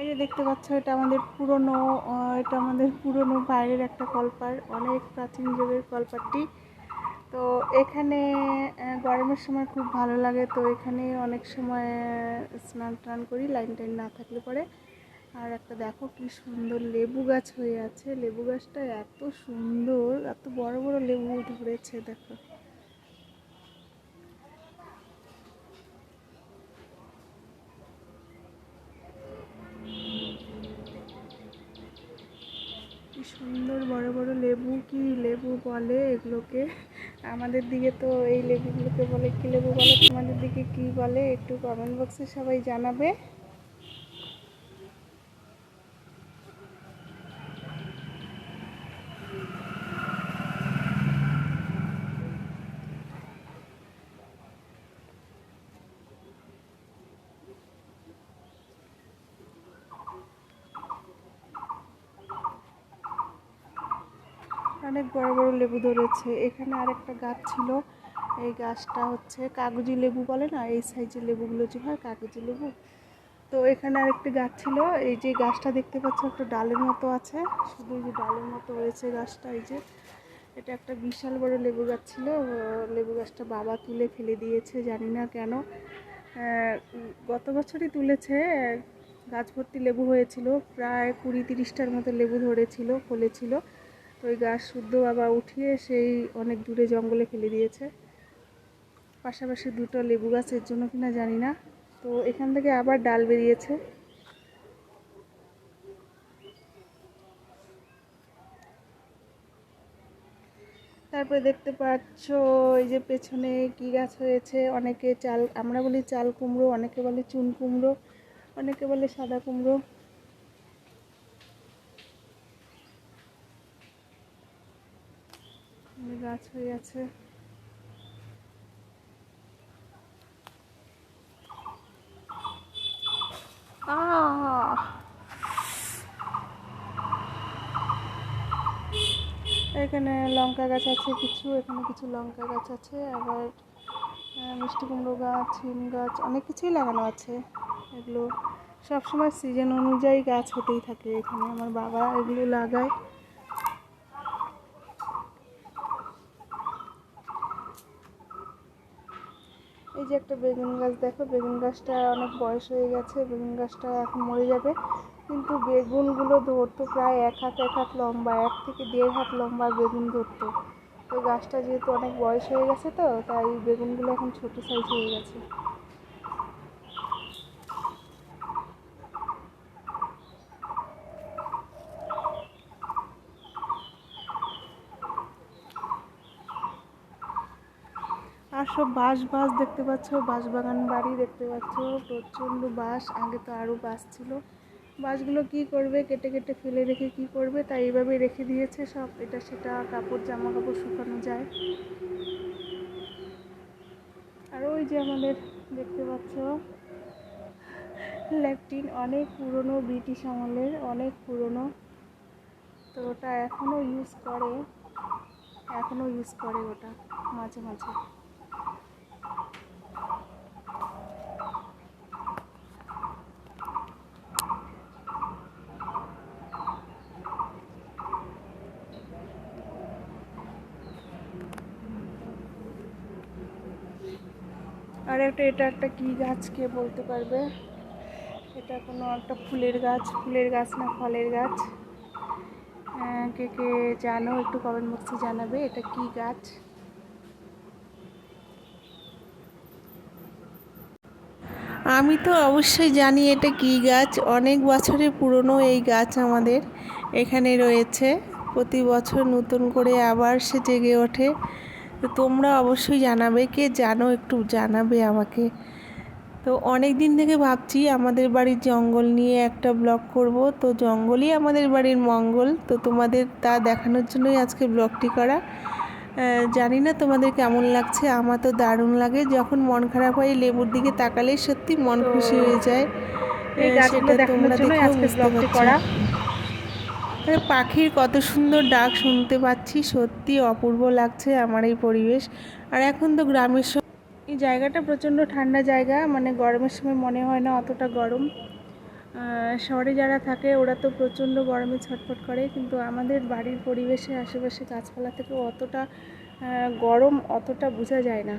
এই যে দেখতে পাচ্ছ, এটা আমাদের পুরনো এটা আমাদের পুরনো বাইরের একটা কলপার, অনেক প্রাচীন যুগের কলপারটি। তো এখানে গরমের সময় খুব ভালো লাগে, তো এখানে অনেক সময় স্নান টান করি, লাইন টাইন না থাকলে পরে। আর একটা দেখো কি সুন্দর লেবু গাছ হয়ে আছে, লেবু গাছটা এত সুন্দর, এত বড় বড় লেবু ধরেছে, দেখো। কি সুন্দর বড় বড় লেবু, কি লেবু বলে এগুলোকে? আমাদের দিকে তো এই লেবুগুলোকে বলে, কি লেবু বলে? তোমাদের দিকে কি বলে? একটু কমেন্ট বক্সে সবাই জানাবে। অনেক বড় বড় লেবু ধরেছে। এখানে আরেকটা গাছ ছিল। এই গাছটা হচ্ছে কাগজি লেবু বলে না? এই সাইজের লেবুগুলো যে হয়, কাগজি লেবু। তো এখানে আরেকটি গাছ ছিল। এই যে গাছটা দেখতে পাচ্ছ, একটা ডালের মতো আছে। শুধু যে ডালের মতো হয়েছে গাছটা, এই যে। এটা একটা বিশাল বড় লেবু গাছ ছিল। লেবু গাছটা বাবা তুলে ফেলে দিয়েছে, জানি না কেন। গত বছরই তুলেছে। গাছ ভর্তি লেবু হয়েছিল। প্রায় কুড়ি তিরিশটার মতো লেবু ধরেছিল, ফলেছিল। তো ওই গাছ শুদ্ধ বাবা উঠিয়ে সেই অনেক দূরে জঙ্গলে ফেলে দিয়েছে। পাশাপাশি দুটো লেবু গাছ এর জন্য কিনা জানি না। তো এখান থেকে আবার ডাল বেরিয়েছে। তারপরে দেখতে পাচ্ছ এই যে পেছনে কি গাছ হয়েছে। অনেকে চাল, আমরা বলি চাল কুমড়ো, অনেকে বলে চুন কুমড়ো, অনেকে বলে সাদা কুমড়ো। গাছ হয়ে আহ! এখানে লঙ্কা গাছ আছে কিছু, এখানে কিছু লঙ্কা গাছ আছে, আবার মিষ্টি কুমড়ো গাছ, হিম গাছ, অনেক কিছুই লাগানো আছে। এগুলো সবসময় সিজন অনুযায়ী গাছ হতেই থাকে এখানে। আমার বাবা এগুলো লাগায়। এই যে একটা বেগুন গাছ, দেখো বেগুন গাছটা অনেক বয়স হয়ে গেছে, বেগুন গাছটা এখন মরে যাবে। কিন্তু বেগুনগুলো ধরতো প্রায় এক হাত এক হাত লম্বা, এক থেকে দেড় হাত লম্বা বেগুন ধরতো। তো গাছটা যেহেতু অনেক বয়স হয়ে গেছে তো, তাই বেগুনগুলো এখন ছোট সাইজ হয়ে গেছে। আর সব বাঁশ বাঁশ দেখতে পাচ্ছ, বাঁশ বাগান বাড়ি দেখতে পাচ্ছ, প্রচণ্ড বাঁশ। আগে তো আরও বাঁশ ছিল। বাঁশগুলো কি করবে, কেটে কেটে ফেলে রেখে কি করবে, তাই এইভাবে রেখে দিয়েছে সব। এটা সেটা কাপড় জামা কাপড় শুকানো যায়। আর ওই যে আমাদের দেখতে পাচ্ছ ল্যাট্রিন অনেক পুরনো ব্রিটিশ আমলের, অনেক পুরনো। তো ওটা এখনও ইউজ করে এখনও ইউজ করে ওটা, মাঝে মাঝে। আর একটা এটা একটা কি গাছ কে বলতে পারবে? এটা কোনো একটা ফুলের গাছ ফুলের গাছ না ফলের গাছ। কে কে জানো একটু কমেন্ট বক্সে জানাবে, এটা কি গাছ? আমি তো অবশ্যই জানি এটা কি গাছ। অনেক বছরের পুরনো এই গাছ আমাদের এখানে রয়েছে। প্রতি বছর নতুন করে আবার সে জেগে ওঠে। তো তোমরা অবশ্যই জানাবে, কে জানো একটু জানাবে আমাকে। তো অনেক দিন থেকে ভাবছি আমাদের বাড়ির জঙ্গল নিয়ে একটা ব্লগ করব। তো জঙ্গলই আমাদের বাড়ির মঙ্গল। তো তোমাদের তা দেখানোর জন্যই আজকে ব্লগটি করা। জানি না তোমাদের কেমন লাগছে আমার তো দারুণ লাগে। যখন মন খারাপ হয় লেবুর দিকে তাকালেই সত্যি মন খুশি হয়ে যায়। এই আহ, গাছগুলো সেটা তোমরা দেখেও বুঝতে পারছ। করা। পাখির কত সুন্দর ডাক শুনতে পাচ্ছি সত্যি অপূর্ব লাগছে আমার এই পরিবেশ। আর এখন তো গ্রামের স- এই জায়গাটা প্রচণ্ড ঠান্ডা জায়গা মানে গরমের সময় মনে হয় না অতটা গরম। শহরে যারা থাকে, ওরা তো প্রচণ্ড গরমে ছটফট করে, কিন্তু আমাদের বাড়ির পরিবেশে, আশেপাশে গাছপালা থেকে অতটা গরম অতটা বোঝা যায় না।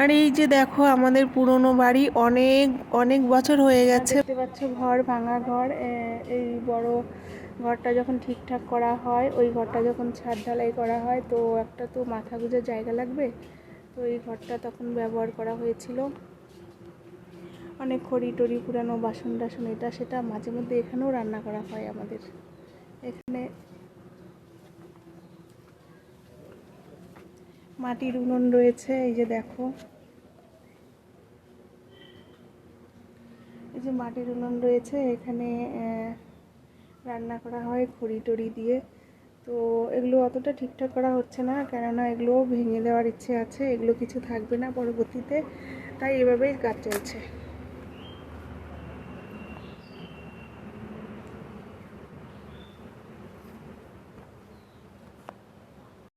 আর এই যে দেখো, আমাদের পুরনো বাড়ি, অনেক অনেক বছর হয়ে গেছে। দেখতে পাচ্ছ ঘর, ভাঙা ঘর এই বড় ঘরটা যখন ঠিকঠাক করা হয়, ওই ঘরটা যখন ছাদ ঢালাই করা হয়, তো একটা তো মাথা গুঁজার জায়গা লাগবে, তো এই ঘরটা তখন ব্যবহার করা হয়েছিল। অনেক খড়ি টড়ি পুরানো বাসন টাসন এটা সেটা মাঝে মধ্যে এখানেও রান্না করা হয় আমাদের। এখানে মাটির উনুন রয়েছে, এই যে দেখো। এই যে মাটির উনুন রয়েছে, এখানে রান্না করা হয় খড়ি টড়ি দিয়ে। তো এগুলো অতটা ঠিকঠাক করা হচ্ছে না, কেননা এগুলো ভেঙে দেওয়ার ইচ্ছে আছে, এগুলো কিছু থাকবে না পরবর্তীতে, তাই এভাবেই কাজ চলছে।